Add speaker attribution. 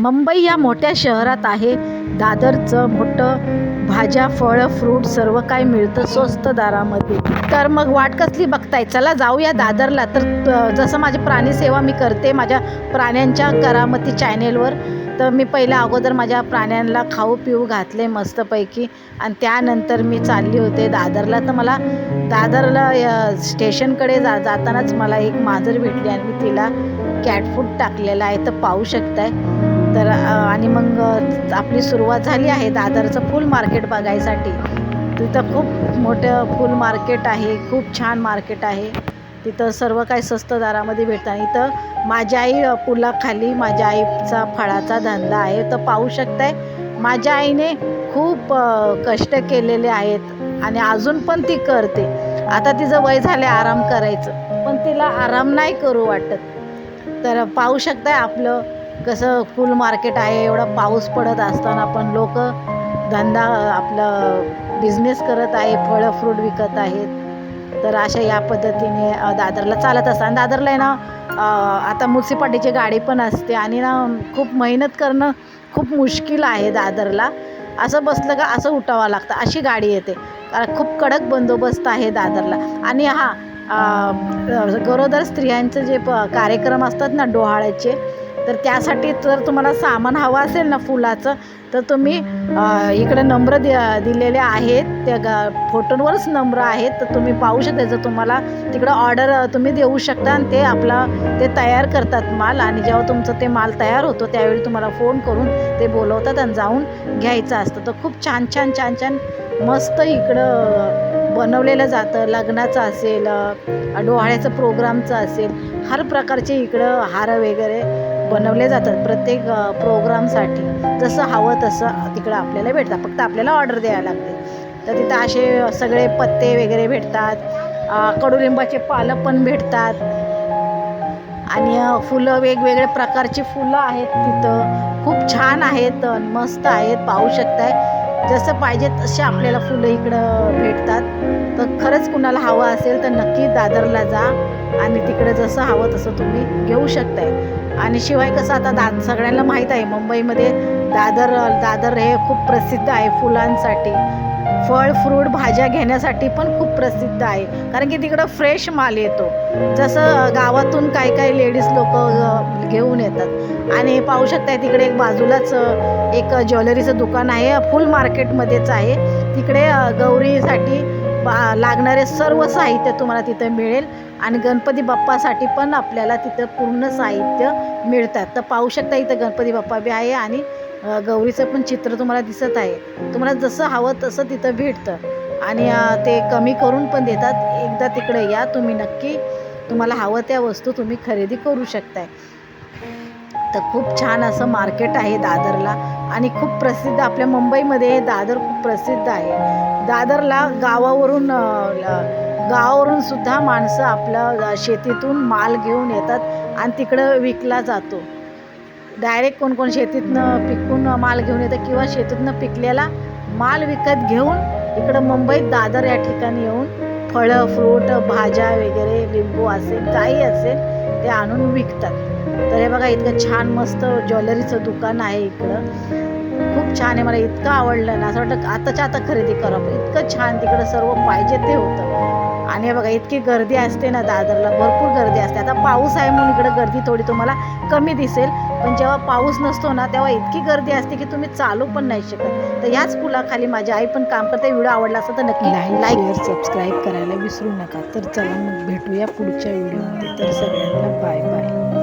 Speaker 1: मुंबई या मोठ्या शहरात आहे. दादरचं मोठं भाज्या फळं फ्रूट सर्व काही मिळतं स्वस्त दारामध्ये. तर मग वाट कसली बघताय? चला जाऊया दादरला. तर त- जसं माझी प्राणी सेवा मी करते माझ्या प्राण्यांच्या करामती चॅनेलवर तर मी पहिल्या अगोदर माझ्या प्राण्यांना खाऊ पिऊ घातले मस्तपैकी. आणि त्यानंतर मी चालली होते दादरला. तर मला दादरला स्टेशनकडे जा जातानाच मला एक मांजर भेटली आणि मी तिला कॅट फूड टाकलेला आहे. तर पाहू शकताय. तर आणि मग आपली सुरुवात झाली आहे दादरचं फुल मार्केट बघायसाठी. तिथं खूप मोठं फुल मार्केट आहे खूप छान मार्केट आहे. तिथं सर्व काही स्वस्त दरामध्ये भेटतं. आणि इथं माझ्या आई पुलाखाली माझ्या आईचा फळाचा धंदा आहे. तर पाहू शकताय माझ्या आईने खूप कष्ट केलेले आहेत आणि अजून पण ती करते. आता तिचं वय झालं आराम करायचं. पण तिला आराम नाही करू वाटत. तर पाहू शकताय आपलं कसं फुल मार्केट आहे एवढा पाऊस पडत असताना पण लोक धंदा आपलं बिझनेस करत आहे फळं फ्रूट विकत आहेत. तर अशा या पद्धतीने दादरला चालत असतं आणि दादरला आहे ना आता म्युन्सिपाल्टीची गाडी पण असते आणि ना खूप मेहनत करणं खूप मुश्किल आहे दादरला. असं बसलं का असं उठावं लागतं. अशी गाडी येते. कारण खूप कडक बंदोबस्त आहे दादरला. आणि हा गरोदर स्त्रियांचे जे प कार्यक्रम असतात ना डोहाळ्याचे तर त्यासाठी जर तुम्हाला सामान हवं असेल ना फुलाचं तर तुम्ही इकडे नंबर दि दिलेले आहेत. त्या गा फोटोवरच नंबर आहेत. तर तुम्ही पाहू शकता जर तुम्हाला तिकडं ऑर्डर तुम्ही देऊ शकता आणि ते आपला ते तयार करतात माल. आणि जेव्हा तुमचं ते माल तयार होतो त्यावेळी तुम्हाला फोन करून ते बोलवतात आणि जाऊन घ्यायचं असतं. तर खूप छान छान छान छान मस्त इकडं बनवलेलं जातं. लग्नाचं असेल डोहाळ्याचं प्रोग्रामचं असेल. हर प्रकारचे इकडं हार वगैरे बनवले जातात प्रत्येक प्रोग्रामसाठी. जसं हवं तसं तिकडं आपल्याला भेटतात. फक्त आपल्याला ऑर्डर द्यायला लागते. तर तिथं असे सगळे पत्ते वगैरे भेटतात. कडुलिंबाचे पालक पण भेटतात. आणि फुलं वेगवेगळ्या प्रकारची फुलं आहेत तिथं. खूप छान आहेत मस्त आहेत. पाहू शकताय. जसं पाहिजे तसे आपल्याला फुलं इकडं भेटतात. तर खरंच कुणाला हवं असेल तर नक्की दादरला जा. आणि तिकडे जसं हवं तसं तुम्ही घेऊ शकताय. आणि शिवाय कसं आता दा सगळ्यांना माहीत आहे मुंबईमध्ये दादर दादर हे खूप प्रसिद्ध आहे फुलांसाठी. फळ फ्रूट भाज्या घेण्यासाठी पण खूप प्रसिद्ध आहे. कारण की तिकडं फ्रेश माल येतो. जसं गावातून काही काही लेडीज लोक घेऊन येतात. आणि पाहू शकताय तिकडे एक बाजूलाच एक ज्वेलरीचं दुकान आहे. फुल मार्केटमध्येच आहे. तिकडे गौरीसाठी बा लागणारे सर्व साहित्य तुम्हाला तिथं मिळेल. आणि गणपती बाप्पासाठी पण आपल्याला तिथं पूर्ण साहित्य मिळतात. तर पाहू शकता इथं गणपती बाप्पा बी आहे आणि गौरीचं पण चित्र तुम्हाला दिसत आहे. तुम्हाला जसं हवं तसं तिथं भेटतं. आणि ते कमी करून पण देतात. एकदा तिकडे या तुम्ही नक्की तुम्हाला हवं त्या वस्तू तुम्ही खरेदी करू शकताय. तर खूप छान असं मार्केट आहे दादरला. आणि खूप प्रसिद्ध आपल्या मुंबईमध्ये दादर खूप प्रसिद्ध आहे. दादरला गावावरून गावावरून सुद्धा माणसं आपलं शेतीतून माल घेऊन येतात आणि तिकडं विकला जातो. डायरेक्ट कोणकोण शेतीतनं पिकून माल घेऊन येतं किंवा शेतीतनं पिकलेला माल विकत घेऊन इकडं मुंबईत दादर या ठिकाणी येऊन फळं फ्रूट भाज्या वगैरे लिंबू असेल काही असेल ते आणून विकतात. तर हे बघा इतकं छान मस्त ज्वेलरीचं दुकान आहे इकडं. खूप छान आहे मला इतकं आवडलं ना असं वाटतं आताच्या आता खरेदी करावं. इतकं छान तिकडं सर्व पाहिजे ते होतं. आणि हे बघा इतकी गर्दी असते ना दादरला भरपूर गर्दी असते. आता पाऊस आहे म्हणून इकडं गर्दी थोडी तुम्हाला कमी दिसेल पण जेव्हा पाऊस नसतो ना तेव्हा इतकी गर्दी असते की तुम्ही चालू पण नाही शकत. तर ह्याच पुलाखाली माझी आई पण काम करते. व्हिडिओ आवडला असता तर नक्की लाईक सबस्क्राईब करायला विसरू नका. तर चला मग भेटूया पुढच्या व्हिडिओमध्ये. तर सगळ्यांना बाय बाय